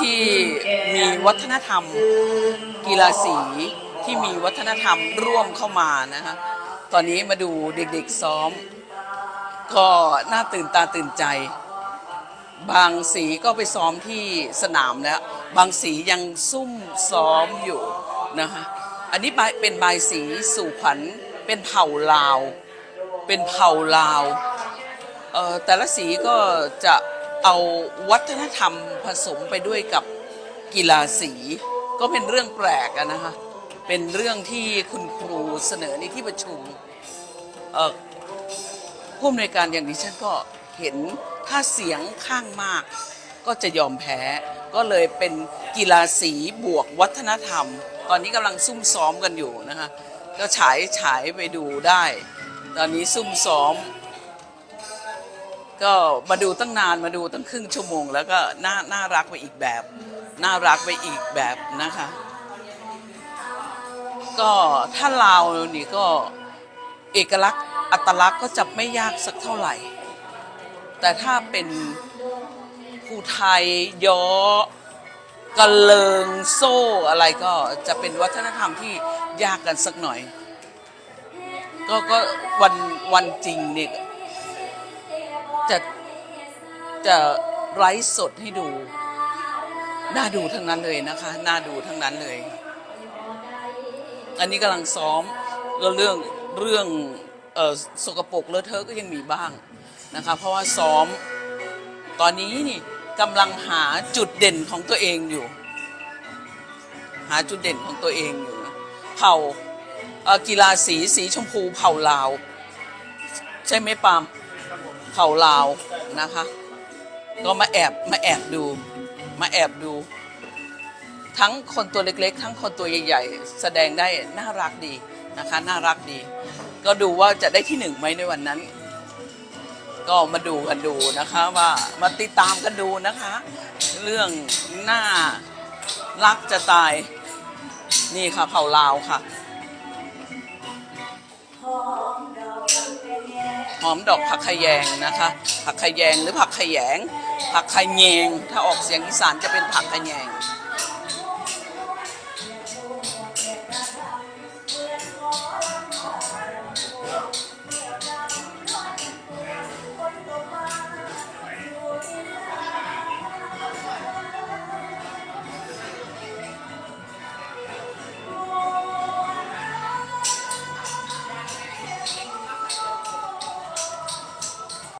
ที่มีวัฒนธรรมกีฬาสีที่มีวัฒนธรรมร่วมเข้ามานะคะตอนนี้มาดูเด็กๆซ้อม ก็น่าตื่นตาตื่นใจ บางสีก็ไปซ้อมที่สนามแล้ว บางสียังซุ่มซ้อมอยู่นะคะอันนี้เป็นใบสีสู่ขวัญเป็นเผ่าลาว เป็นเผ่าลาวเอ่อแต่ละสีก็จะ เอาวัฒนธรรมผสมไปด้วยกับกีฬาสี ก็เป็นเรื่องแปลกนะคะ เป็นเรื่องที่คุณครูเสนอในที่ประชุมเอ่อผู้อำนวยการอย่างดิฉันก็เห็นถ้าเสียงข้างมาก ก็จะยอมแพ้ก็เลยเป็นกีฬาสีบวกวัฒนธรรม ตอนนี้กำลังซุ่มซ้อมกันอยู่นะคะก็ฉายฉายไปดูได้ ตอนนี้ซุ่มซ้อม ก็มาดูตั้งนานมาดูตั้งครึ่งชั่วโมง แล้วก็น่าน่ารักไปอีกแบบ น่ารักไปอีกแบบนะคะ ก็ถ้าลาวนี่ก็เอกลักษณ์อัตลักษณ์ก็จะไม่ยากสักเท่าไหร่ แต่ถ้าเป็นภูไทยยอกระเลิงโซ่อะไรก็จะเป็นวัฒนธรรมที่ยากกันสักหน่อย ก็ก็วันวันจริงเนี่ย จะจะไลฟ์สดให้ดู น่าดูทั้งนั้นเลยนะคะ น่าดูทั้งนั้นเลย อันนี้กำลังซ้อมแล้วเรื่องเรื่องเออสกปรกเลอะเทอะก็ยังมีบ้างนะคะ เพราะว่าซ้อม ตอนนี้นี่กำลังหาจุดเด่นของตัวเองอยู่ หาจุดเด่นของตัวเองอยู่เผ่ากีฬาสีสีชมพูเผ่าลาว ใช่ไหมปาม เผ่าลาวนะคะ ก็มาแอบมาแอบดู มาแอบดู ทั้งคนตัวเล็กๆ ทั้งคนตัวใหญ่ๆ แสดงได้น่ารักดีนะคะ น่ารักดี ก็ดูว่าจะได้ที่หนึ่งไหมในวันนั้น ก็มาดูกันดูนะคะว่ามาติดตามกันดูนะคะ เรื่องหน้ารักจะตายนี่ค่ะเผ่าลาวค่ะ หอมดอกผักขยงนะคะ ผักขยงหรือผักขยง ผักขยง ถ้าออกเสียงอีสานจะเป็นผักขยง